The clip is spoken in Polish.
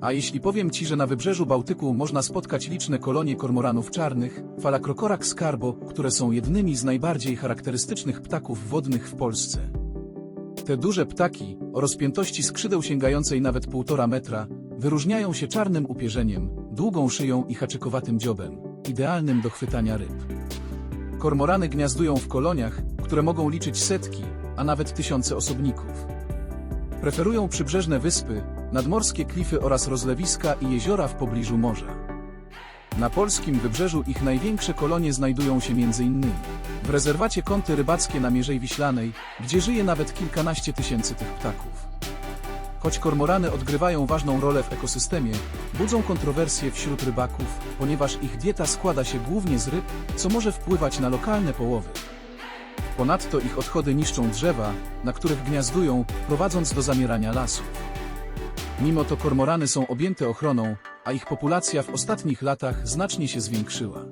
A jeśli powiem Ci, że na wybrzeżu Bałtyku można spotkać liczne kolonie kormoranów czarnych, Phalacrocorax carbo, które są jednymi z najbardziej charakterystycznych ptaków wodnych w Polsce. Te duże ptaki, o rozpiętości skrzydeł sięgającej nawet półtora metra, wyróżniają się czarnym upierzeniem, długą szyją i haczykowatym dziobem, idealnym do chwytania ryb. Kormorany gniazdują w koloniach, które mogą liczyć setki, a nawet tysiące osobników. Preferują przybrzeżne wyspy, nadmorskie klify oraz rozlewiska i jeziora w pobliżu morza. Na polskim wybrzeżu ich największe kolonie znajdują się m.in. w rezerwacie Kąty Rybackie na Mierzei Wiślanej, gdzie żyje nawet kilkanaście tysięcy tych ptaków. Choć kormorany odgrywają ważną rolę w ekosystemie, budzą kontrowersje wśród rybaków, ponieważ ich dieta składa się głównie z ryb, co może wpływać na lokalne połowy. Ponadto ich odchody niszczą drzewa, na których gniazdują, prowadząc do zamierania lasów. Mimo to kormorany są objęte ochroną, a ich populacja w ostatnich latach znacznie się zwiększyła.